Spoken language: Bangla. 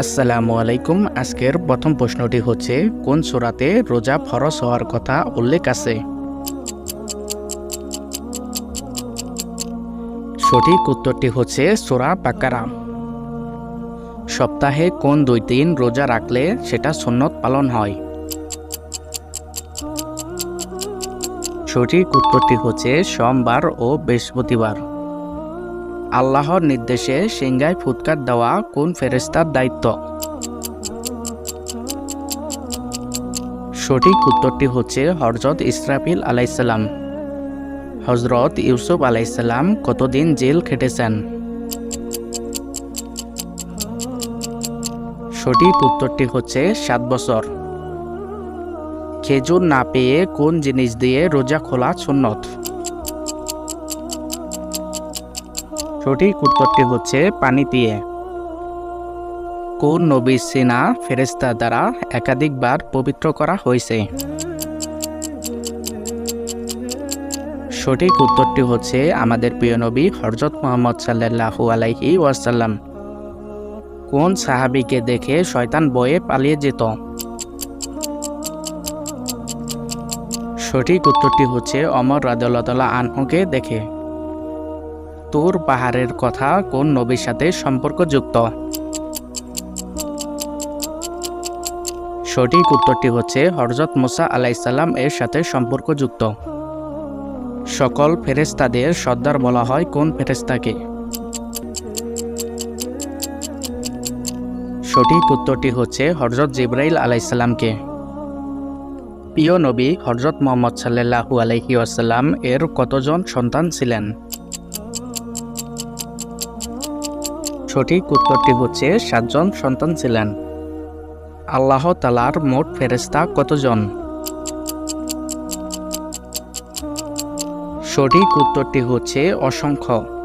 আসসালামু আলাইকুম। আজকের প্রথম প্রশ্নটি হচ্ছে, কোন সূরাতে রোজা ফরজ হওয়ার কথা উল্লেখ আছে? সঠিক উত্তরটি হচ্ছে সোরা বাকারা। সপ্তাহে কোন দুই দিন রোজা রাখলে সেটা সুন্নত পালন হয়? সঠিক উত্তরটি হচ্ছে সোমবার ও বৃহস্পতিবার। আল্লাহর নির্দেশে সিংগায় ফুৎকার দেওয়া কোন ফেরেস্তার দায়িত্ব? সঠিক উত্তরটি হচ্ছে হজরত ইসরাফিল আলাইসাল্লাম হজরত ইউসুফ আলাইসাল্লাম কতদিন জেল খেটেছেন? সঠিক উত্তরটি হচ্ছে সাত বছর। খেজুর না পেয়ে কোন জিনিস দিয়ে রোজা খোলা সুন্নত? সঠিক উত্তরটি হচ্ছে পানি দিয়ে। কোন নবী সিনা ফেরেস্তা দ্বারা একাধিকবার পবিত্র করা হয়েছে? সঠিক উত্তরটি হচ্ছে আমাদের প্রিয় নবী হরজত মোহাম্মদ সাল্লাহু আলাইহি ওয়াসাল্লাম। কোন সাহাবিকে দেখে শয়তান বয়ে পালিয়ে যেত? সঠিক উত্তরটি হচ্ছে অমর রাদুল্লাহ আনহুকে দেখে। তোর পাহাড়ের কথা কোন নবীর সাথে সম্পর্কযুক্ত? সঠিক উত্তরটি হচ্ছে হরজত মুসা আলাইসাল্লাম এর সাথে সম্পর্কযুক্ত। সকল ফেরেস্তাদের সর্দার বলা হয় কোন ফেরেস্তাকে সঠিক উত্তরটি হচ্ছে হরজত জিব্রাইল আলাইসাল্লামকে প্রিয় নবী হরজত মোহাম্মদ সাল্লাহু আলহি আসাল্লাম এর কতজন সন্তান ছিলেন? সঠিক উত্তরটি হচ্ছে সাতজন সন্তান ছিলেন। আল্লাহ তালার মোট ফেরেস্তা কতজন? সঠিক উত্তরটি হচ্ছে অসংখ্য।